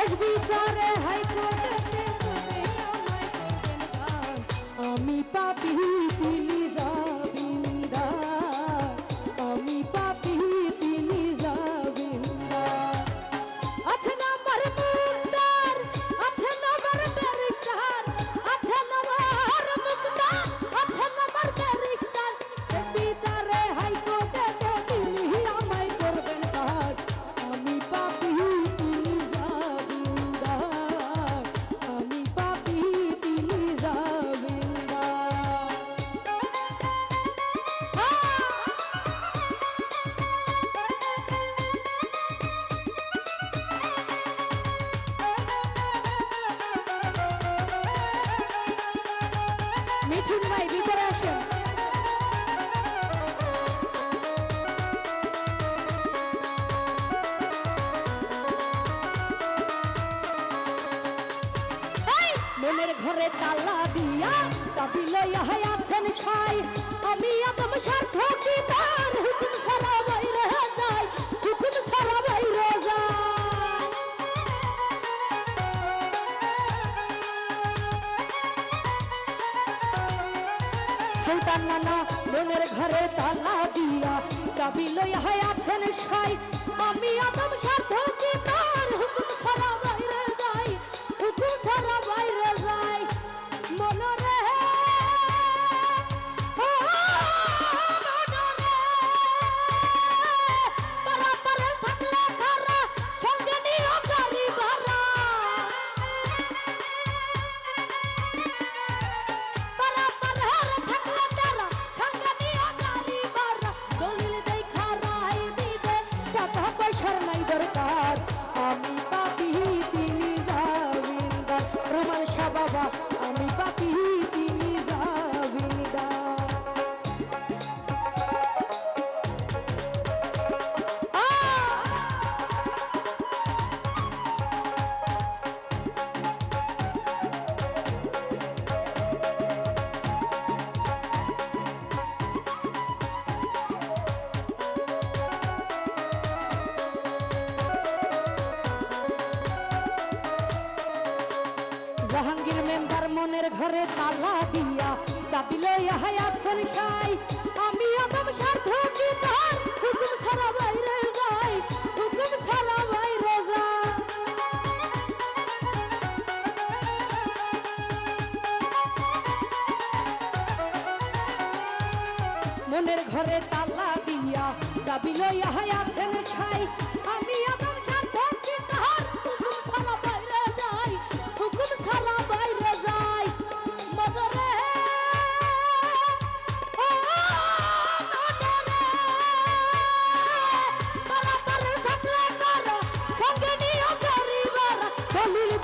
এক বিচারে হাইকোর্ট মিঠুন ভাই ভিতরে আসেন। মনের ঘরে তালা দিয়া সুলতান নানা মনের ঘরে তালা দিয়া চাবি লই হায় আছেন সাই আমি আদম সাধ্য জাহাঙ্গীর মেম্বার মনের ঘরে তালা দিয়া চাবি লইয়া আছেন খাই। আমি আদম স্বার্থ বিধান হুকুম ছাড়া বাইরে যাই, হুকুম ছাড়া বাইরে যাই। মনের ঘরে তালা দিয়া চাবি লইয়া আছেন খাই। আমি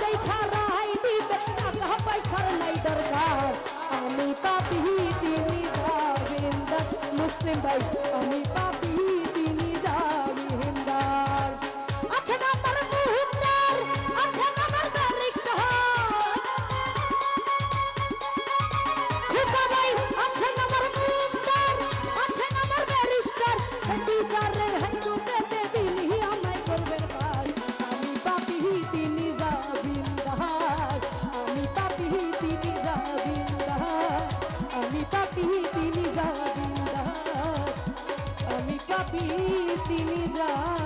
দেখা রাহাই দিবে টাকা পয়সার নাই দরকার আমি পাপি তিনি মুসলিম ভাই আমি পিসিনি যা